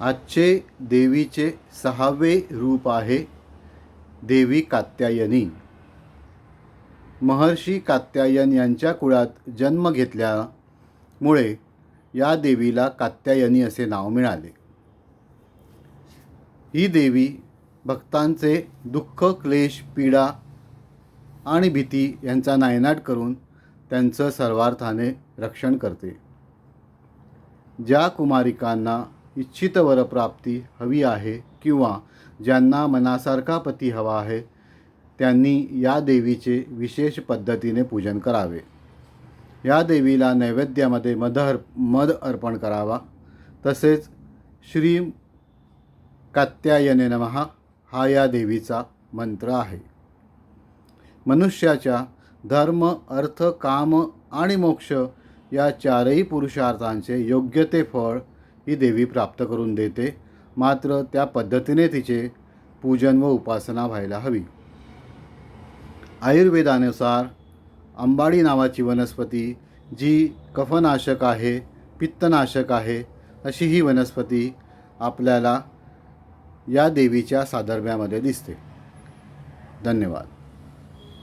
आजचे देवीचे सहावे रूप आहे देवी कात्यायनी. महर्षी कात्यायन यांच्या कुळात जन्म घेतल्यामुळे या देवीला कात्यायनी असे नाव मिळाले. ही देवी भक्तांचे दुःख क्लेश पीडा आणि भीती यांचा नायनाट करून त्यांचं सर्वार्थाने रक्षण करते. ज्या कुमारिकांना इच्छित वरप्राप्ती हवी आहे किंवा ज्यांना मनासारखा पती हवा आहे त्यांनी या देवीचे विशेष पद्धतीने पूजन करावे. या देवीला नैवेद्यामध्ये मध अर् मध अर्पण करावा. तसेच श्री कात्यायने नमः हा या देवीचा मंत्र आहे. मनुष्याच्या धर्म अर्थ काम आणि मोक्ष या चारही पुरुषार्थांचे योग्य ते फळ ही देवी प्राप्त करून देते. मात्र त्या पद्धतीने तिचे पूजन व उपासना व्हायला हवी. आयुर्वेदानुसार अंबाडी नावाची वनस्पती जी कफनाशक आहे पित्तनाशक आहे अशी ही वनस्पती आपल्याला या देवीच्या सादर्भ्यामध्ये दिसते. धन्यवाद.